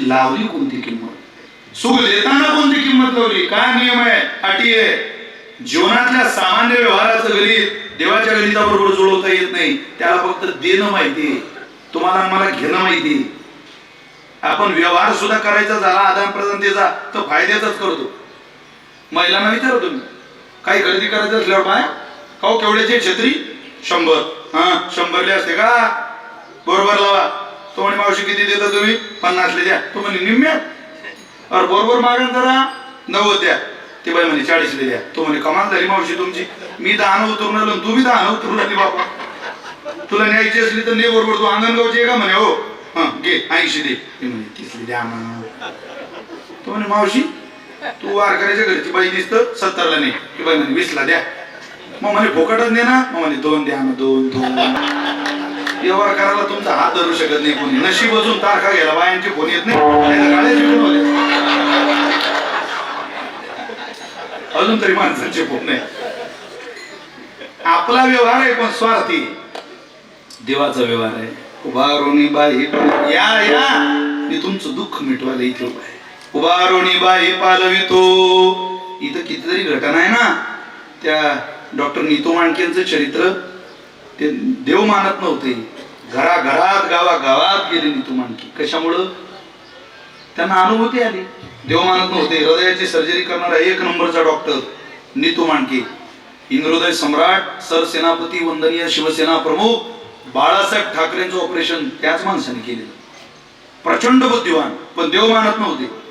लावली कोणती किंमत? सुख देताना कोणती किंमत लावली? काय नियम आहे? अटी आहे. जीवनातल्या सामान्य व्यवहाराचं गणित देवाच्या गणिताबरोबर जुळवता येत नाही. त्याला फक्त देणं माहिती तुम्हाला मला घेणं माहिती आपण व्यवहार सुद्धा करायचा झाला आदान प्रदानतेचा तर फायद्याचाच करतो. महिलांना विचारा तुम्ही. काही खरेदी करायचं असल्यावर पाय. काहो केवढ्याचे छत्री? शंभर. हा शंभरले असते का? बरोबर लावा. तो म्हणे मावशी किती देता तुम्ही? पन्नासले द्या. तो म्हणे निम्म्यात अरे बरोबर मागण जरा नव्वद द्या. ते बाई म्हणे चाळीसले द्या. तो म्हणे कमाल झाली मावशी तुमची. मी दहा उतरून आलो तू बी दहा उतरून आली बाबा तुला न्यायची असली तर ने बरोबर. तू अंगणगावची आहे का म्हणे? हो. हा घे ऐंशी दे. म्हणे तीसली द्या तो म्हणे मावशी तू वारकऱ्याच्या घरची बाई दिसत सत्तरला नाही की बाई म्हणे वीसला द्या. मग म्हणे फोकटच दे ना. मग म्हणे दोन द्या मग दोन दोन. व्यवहार करायला तुमचा हात धरू शकत नाही कोणी. नशीब अजून तारखा घ्यायला बायांचे फोन येत नाही. अजून तरी माणसांचे फोन नाही. आपला व्यवहार आहे पण स्वार्थी. देवाचा व्यवहार आहे. उभारोनी बाई या या. मी तुमचं दुःख मिटवायला इथे उभा आहे. उभारोनी बाई पालवितो इथं कितीतरी घटना आहे ना. त्या डॉक्टर नीतो माणकेंचं चरित्र. ते देव मानत नव्हते. घराघरात गावागावात गेले नीतू मांडके कशामुळं? त्यांना अनुभूती आली. देव मानत नव्हते. हृदयाची सर्जरी करणारा एक नंबरचा डॉक्टर नीतू मांडके. इंद्रोदय सम्राट सरसेनापती वंदनीय शिवसेना प्रमुख बाळासाहेब ठाकरेंचं ऑपरेशन त्याच माणसाने केलेलं. प्रचंड बुद्धिवान पण देव मानत नव्हते.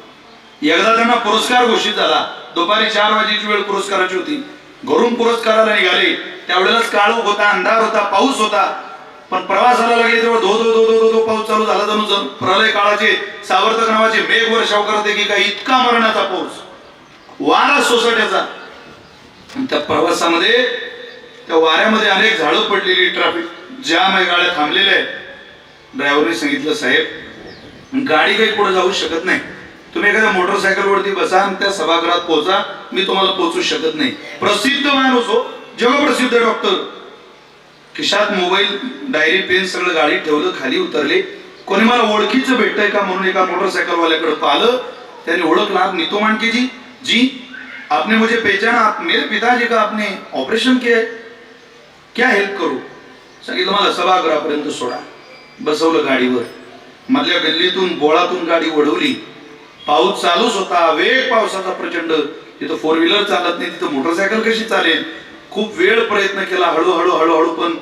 एकदा त्यांना पुरस्कार घोषित झाला. दुपारी चार वाजेची वेळ पुरस्काराची होती. घरून पुरस्काराला निघाले. त्यावेळेलाच काळोख होता अंधार होता पाऊस होता. पण प्रवासाला लागले तेव्हा धो धो धो धो धो पाऊस चालू झाला जणू जण प्रलय काळाचे सावर्तक नावाचे मेघ वर्षाव करते की काही इतका मरणाचा पाऊस. वारा सोसाट्याचा. त्या प्रवासामध्ये त्या वाऱ्यामध्ये अनेक झाडं पडलेली ट्रॅफिक जाम आहे गाड्या थांबलेल्या आहेत. ड्रायव्हरने सांगितलं साहेब गाडी काही पुढे जाऊ शकत नाही. तुम्ही एखाद्या मोटरसायकल वरती बसा आणि त्या सभागृहात पोहोचा मी तुम्हाला पोहोचू शकत नाही. प्रसिद्ध माणूस हो जगप्रसिद्ध डॉक्टर. खिशात मोबाईल डायरी पेन सगळं गाडी ठेवलं खाली उतरले. कोणी मला ओळखीचं भेटतंय का म्हणून एका मोटरसायकलवाल्याकडे पाहिलं? त्याने ओळखला आप नीतो मांडके जी जी आपने मुझे पहचाना आप मेरे पिताजी का आपने ऑपरेशन किया क्या हेल्प करू? सांगितलं मला सभागृहापर्यंत सोडा. बसवलं गाडीवर. मधल्या गल्लीतून बोळातून गाडी वळवली. पाऊस चालूच होता वेग पावसाचा प्रचंड. तिथं फोर व्हीलर चालत नाही तिथं मोटरसायकल कशी चालेल? खूप वेळ प्रयत्न केला हळूहळू हळूहळू पण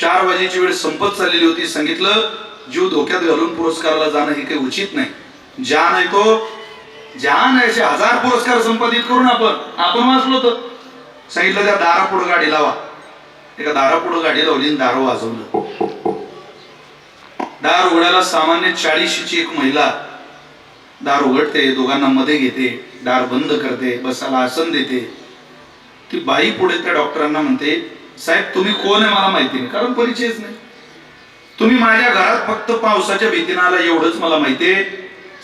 चार वाजेची वेळ संपत चाललेली होती. सांगितलं जीव धोक्यात घालून पुरस्काराला जाणं हे काही उचित नाही. जान आहे तो. जान आहे असे हजार पुरस्कार संपादित करून आपण आपण वाचलो तर. सांगितलं त्या दारापुढं गाडी लावा. एका दारापुढं गाडी लावली आणि दार वाजवलं. दार उघडायला सामान्य चाळीशीची एक महिला दार उघडते दोघांना मध्ये घेते दार बंद करते बसायला आसन देते. ती बाई पुढे त्या डॉक्टरांना म्हणते साहेब तुम्ही कोण आहे मला माहिती नाही कारण परिचयच नाही. तुम्ही माझ्या घरात फक्त पावसाच्या भीतीनं आला एवढंच मला माहितीये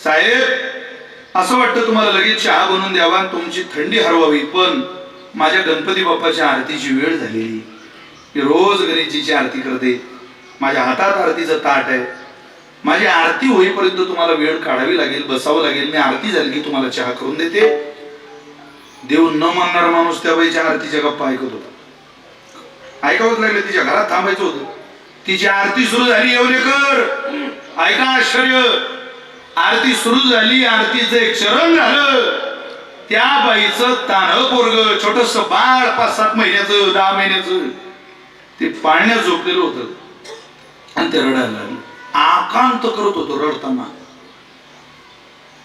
साहेब असं वाटतं तुम्हाला लगेच चहा बनवून द्यावा आणि तुमची थंडी हरवावी पण माझ्या गणपती बाप्पाच्या आरतीची वेळ झालेली. मी रोज गणेशजीची आरती करते. माझ्या हातात आरतीचं ताट आहे. माझी आरती होईपर्यंत तुम्हाला वेळ काढावी लागेल बसावं लागेल. मी आरती झाली की तुम्हाला चहा करून देते. देव न मानणारा माणूस त्या बाईच्या आरतीच्या गप्पा ऐकत होता. ऐकावंच लागलं तिच्या घरात थांबायचं होतं. तिची आरती सुरू झाली येवलेकर ऐका आश्चर्य. आरती सुरू झाली आरतीचं एक चरण झालं. त्या बाईचं तान पोरग छोटस बाळ पाच सात महिन्याचं दहा महिन्याचं ते पाळण्यात झोपलेलं होतं. आणि ते रडायला लागलं. आकांत करत होतो रडताना.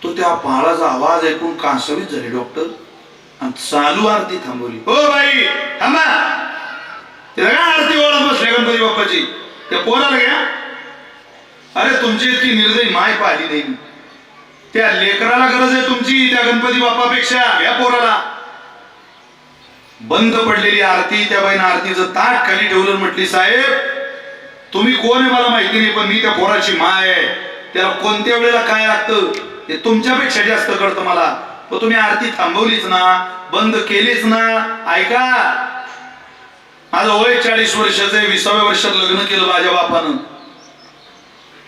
तो त्या बाळाचा आवाज ऐकून कासवीत झाले डॉक्टर. आणि चालू आरती थांबवली. हो बाई थांबा. ते काय आरती ओळख बसले गणपती बाप्पाची. त्या पोराला घ्या. अरे तुमची इतकी निर्दयी माय पाहिली नाही त्या लेकराला गरज आहे तुमची त्या गणपती बाप्पापेक्षा. या पोराला. बंद पडलेली आरती त्या बाईनं आरतीचं ताट खाली ठेवलं म्हटली साहेब तुम्ही कोण आहे मला माहिती नाही पण मी त्या पोराची माय आहे. त्याला कोणत्या वेळेला काय लागतं ते तुमच्यापेक्षा जास्त कळतं मला. पण तुम्ही आरती थांबवलीच ना बंद केलीच ना. ऐका. माझं वय चाळीस वर्षाचं आहे विसाव्या वर्षात लग्न केलं माझ्या बापानं.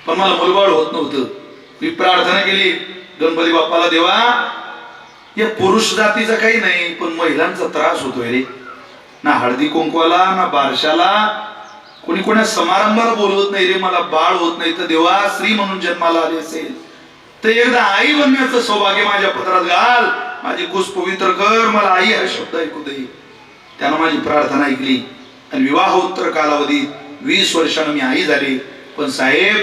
पण मला मुलबाळ होत नव्हतं. मी प्रार्थना केली गणपती बाप्पाला देवा या पुरुष जातीचा काही नाही पण महिलांचा त्रास होतोय रे. ना हळदी कुंकवाला ना बारशाला कोणी कोणा समारंभाला बोलवत नाही रे मला बाळ होत नाही तर देवा स्त्री म्हणून जन्माला आली असेल. तर एकदा आई बनण्याचं सौभाग्य माझ्या पत्रात घाल. माझी कुस पवित्र कर मला आई हा शब्द ऐकू दे. त्यानं माझी प्रार्थना ऐकली आणि विवाहोत्तर कालावधीत वीस वर्षानं मी आई झाली. पण साहेब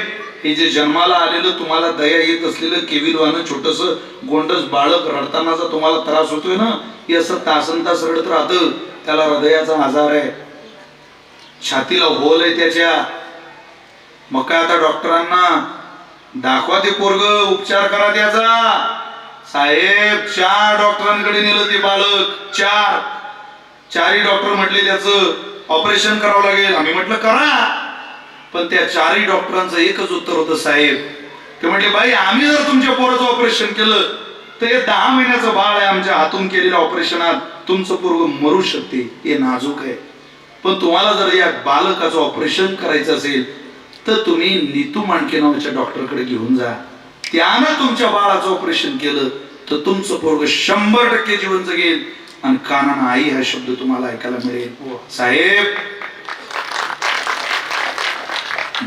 हे जे जन्माला आलेलं तुम्हाला दया येत असलेलं केविलवानं छोटस गोंडस बाळक रडतानाचा तुम्हाला त्रास होतोय ना? हे असं तासन तास रडत राहतं. त्याला हृदयाचा आजार आहे. छातीला होल आहे त्याच्या. मग काय आता डॉक्टरांना दाखवा ते पोरग उपचार करा त्याचा. साहेब चार डॉक्टरांकडे नेलं ते बालक. चार. चारही डॉक्टर म्हटले त्याचं ऑपरेशन करावं लागेल. आम्ही म्हटलं करा. पण त्या चारही डॉक्टरांचं एकच उत्तर होतं साहेब. ते म्हटले बाई आम्ही जर तुमच्या पोराचं ऑपरेशन केलं तर हे दहा महिन्याचं बाळ आहे आमच्या हातून केलेल्या ऑपरेशनात. तुमचं पोरग मरू शकते. हे नाजूक आहे. पण तुम्हाला जर या बालकाचं ऑपरेशन करायचं असेल तर तुम्ही नीतू मांडके नावाच्या डॉक्टरकडे घेऊन जा. त्यानं तुमच्या बाळाचं ऑपरेशन केलं तर तुमचं पोरग शंभर टक्के जीवन जगेल आणि कानानं आई हा शब्द तुम्हाला ऐकायला मिळेल. साहेब!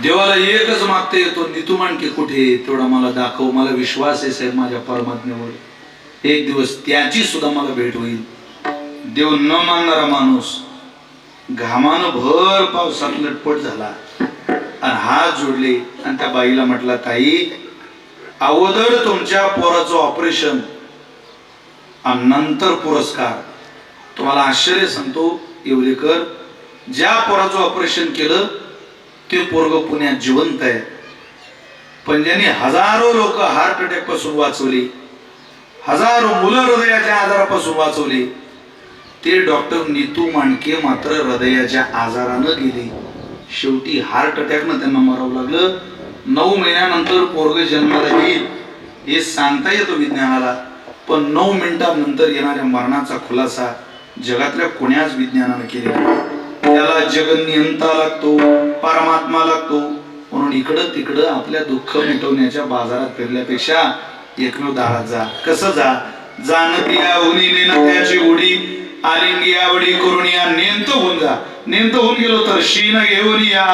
देवाला एकच मागते तो नीतू मांडके कुठे तेवढा मला दाखव. मला विश्वास आहे साहेब माझ्या परमात्म्यावर. एक दिवस त्याची सुद्धा मला भेट होईल. देव न मानणारा माणूस घामानं भर पावसात लटपट झाला. आणि हात जोडले. आणि त्या बाईला म्हटला ताई अगोदर तुमच्या पोराचं ऑपरेशन आणि नंतर पुरस्कार. तुम्हाला आश्चर्य सांगतो येवलेकर ज्या पोराचं ऑपरेशन केलं ते पोरग पुण्यात जिवंत आहे. पण ज्यांनी हजारो लोक हार्ट अटॅकपासून वाचवली हजारो मुलं हृदयाच्या आजारापासून वाचवली ते डॉक्टर नीतू मांडके मात्र हृदयाच्या आजारानं गेले. शेवटी हार्ट अटॅकनं त्यांना मरावं लागलं. नऊ महिन्यानंतर पोरग जन्माला येईल हे सांगता येतो विज्ञानाला. पण नऊ मिनिटांनंतर येणाऱ्या मरणाचा खुलासा जगातल्या कोण्याच विज्ञानानं केलेला त्याला जगनियंता लागतो परमात्मा लागतो. म्हणून इकडं तिकडं आपल्या दुःख मिटवण्याच्या बाजारात फिरल्यापेक्षा एकमेव दारात जा. कसं जा? जाणती उनी त्याची उडी. आलिंगी आवडी करून या नेंत होऊन जा. नेंत होऊन गेलो तर शीन घेऊन या.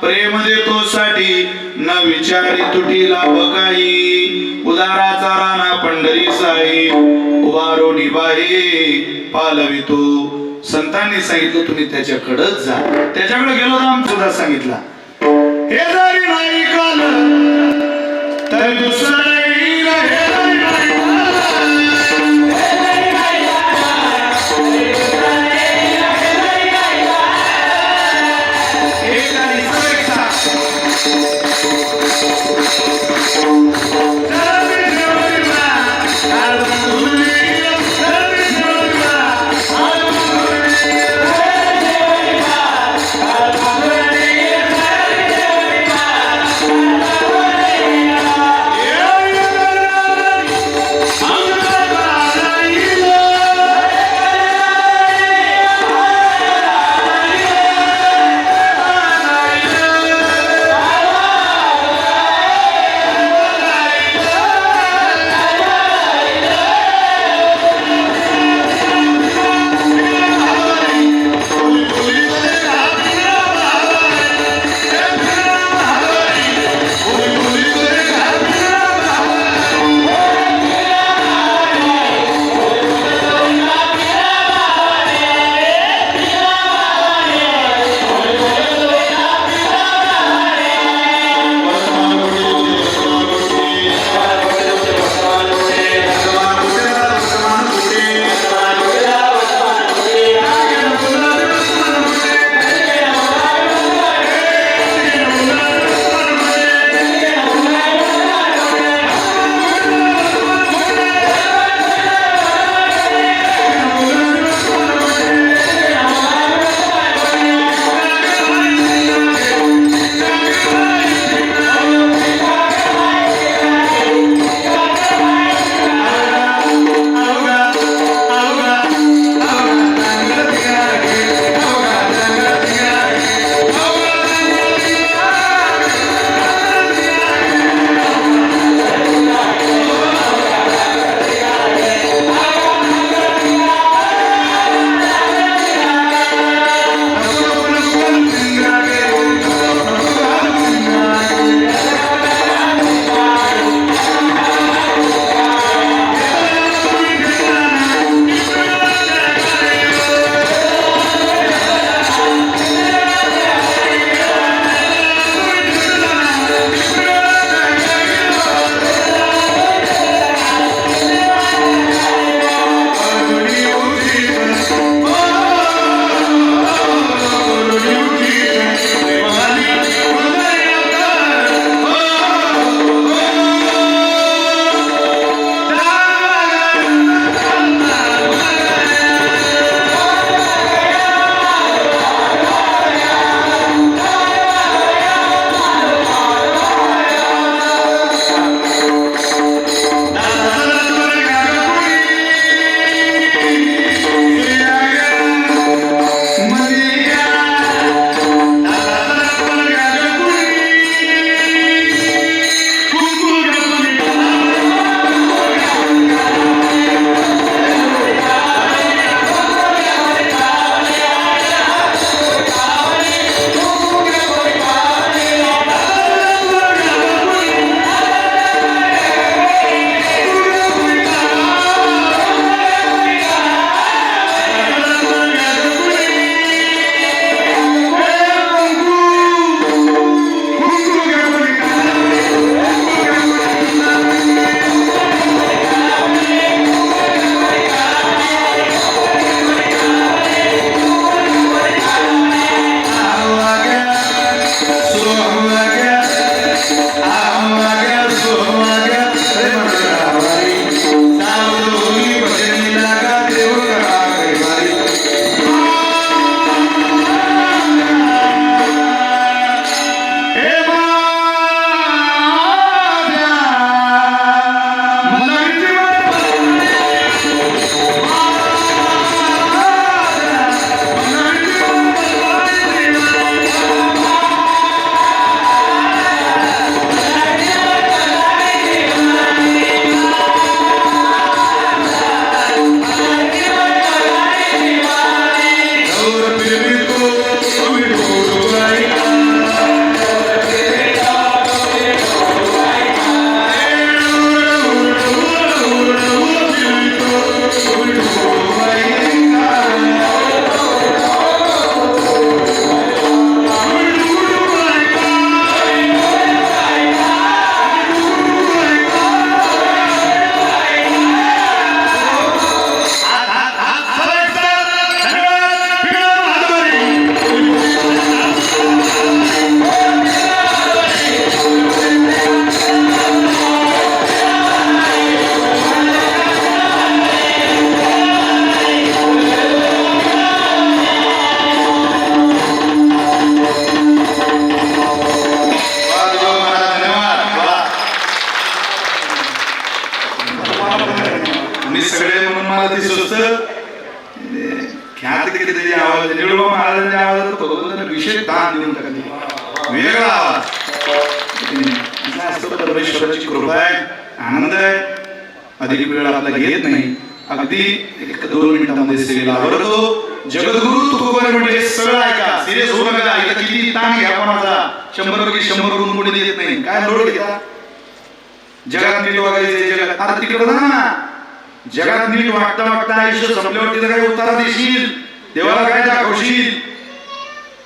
प्रेम देतो साठी न विचारी तुटीला लाभ काही उदाराचा राणा पंढरी साई उभारो निभाई पालवितो संतांनी सांगितलं तुम्ही त्याच्याकडच जा. त्याच्याकडे गेलो राम सुद्धा सांगितला. हे जरी नाही काल तर दुसरा जगात नीट वागता वागता आयुष्य संपल्यावर तिथं काय उत्तरा देशील देवाला काय दाखवशील?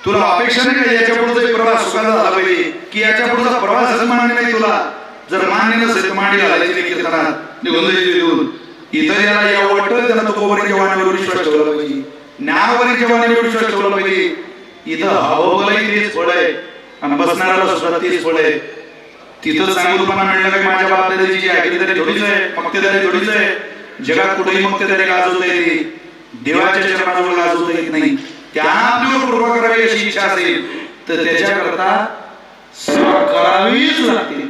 तुला अपेक्षा नाही का याच्या पुढचा प्रवास सुखाचा झाला पाहिजे? की याच्या पुढचा प्रवास मान्य नाही तुला? जर मान्य नसेल तर मांडी घालायची निघून जायची इतर याला या वाटत त्याला तो कोपऱ्याच्या वाणीवर विश्वास ठेवला पाहिजे. ज्ञानवरीच्या वाणीवर विश्वास ठेवला पाहिजे. इथं हवंलाही तेच फळ आहे. आणि बसणाऱ्याला सुद्धा तेच फळ आहे. तिथं चांगलपणा मिळलं की? माझ्या बापदादाची जी आहे तरी थोडीच आहे मक्तेदारी थोडीच आहे. जगात कुठेही मग मक्तेदारी गाजवता येते. देवाच्या चरणावर गाजवता येत नाही. त्यांना आपल्यावर कृपा करावी अशी इच्छा असेल तर त्याच्याकरता सेवा करावीच लागते.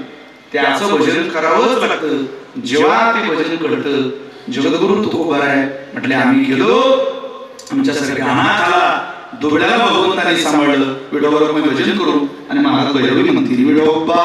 त्याचं भजन करावंच लागतं. जेव्हा ते भजन घडतं जगद्गुरु तुकोबार आहे म्हटले आम्ही गेलो आमच्यासारखे अनाथ आला दुबळ्याला भगवंताने सांभाळलं. विडोबरोबर भजन करू आणि महाराज भैरवी म्हणतील विडोबा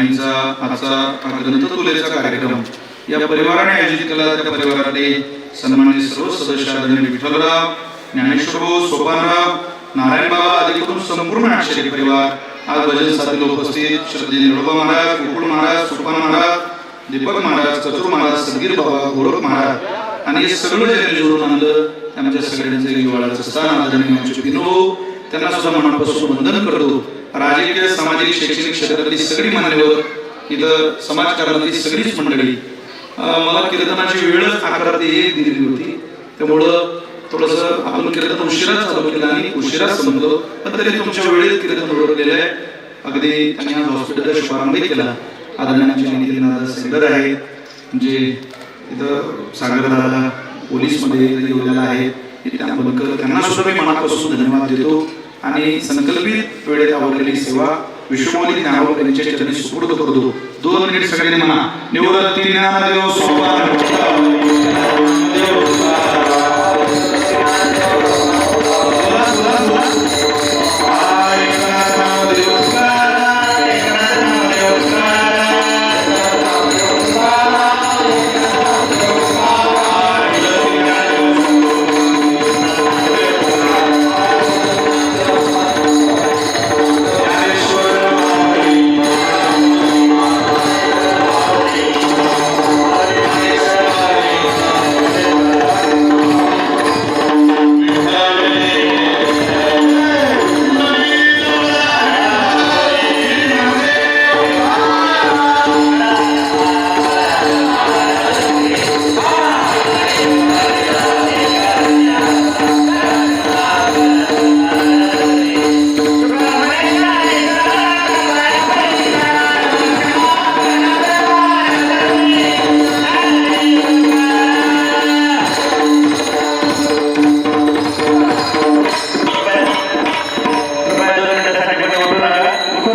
आईचा आजचा ग्रंथतुलेचा कार्यक्रम. या परिवाराने आयोजित केला त्या परिवाराने सन्मानित सर्व सदस्य आदरणीय विठ्ठलराव ज्ञानेश्वर भाऊ, सोपानराव नारायण बाबा आदी करून संपूर्ण आश्चर्य परिवार आज भजन साथीला उपस्थित श्रद्धे निरोबा महाराज गोकुळ महाराज सोपान महाराज दीपक महाराज कचूर महाराज सदगीर बाबा गोरख महाराज आणि हे सगळं जे जोडून आणलं त्यांच्या सगळ्यांचे हिवाळ्याचं स्थान आदरणीय आमचे विनोद त्यांना सुद्धा मनापासून वंदन करतो. राजकीय सामाजिक शैक्षणिक क्षेत्रातली सगळी मान्यवर इथं समाजकारणातली सगळीच मंडळी. मला कीर्तनाची वेळच अकरा ते एक दिलेली होती. त्यामुळं थोडस आपण कीर्तन उशिरा चालू केलं आणि उशिरा संपलो. पण तरी तुमच्या वेळेत कीर्तन उडवलेलं आहे. अगदी त्यांनी आज हॉस्पिटलचा शुभारंभ केला. आदरण्याचे सेंटर आहे म्हणजे इथं सागर दादा पोलीसमध्ये येऊलेला आहे त्यांना सुद्धा मी मनापासून धन्यवाद देतो. आणि संकल्पित वेळेत आवडलेली सेवा विश्वमोली ज्ञानावर यांच्या चरणी सुपूर्द करतो दोन मिनिट सगळ्यांनी म्हणा. निवृत्ती ज्ञानदेव सोपान कृपया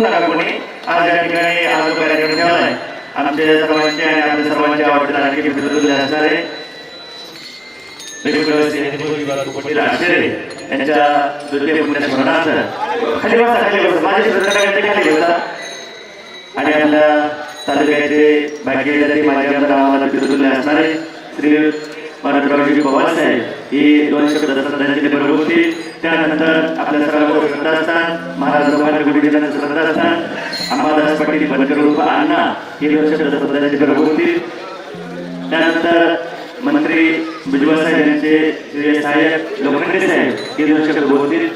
नका कोणी आज या ठिकाणी आज आमच्या सर्वांचे आणि आपल्या सर्वांचे आवडते असणारे यांच्या पुण्यस्मरणार्थ खाली बसा खाली बसा. माझे खाली बसा. आणि आपल्या तालुक्याचे भाग्यविधाते माझ्या नावाला आम्हाला असणारे श्री मराठरावजी पवारसाहेब हे दोन शब्द दत्तदादांची बरोबर होती त्यानंतर आपल्या सर्व श्रद्धास्थान महाराज रघुनाथ गुरुजींचं श्रद्धास्थान अंबादास पाटील बनकर उर्फ अण्णा हे दोन शब्द दत्तदादांची बरोबर होती त्यानंतर मंत्री भुजबळ साहेब यांचे सहाय्यक साहेब लोखंडे साहेब हे दोन शब्द होतील.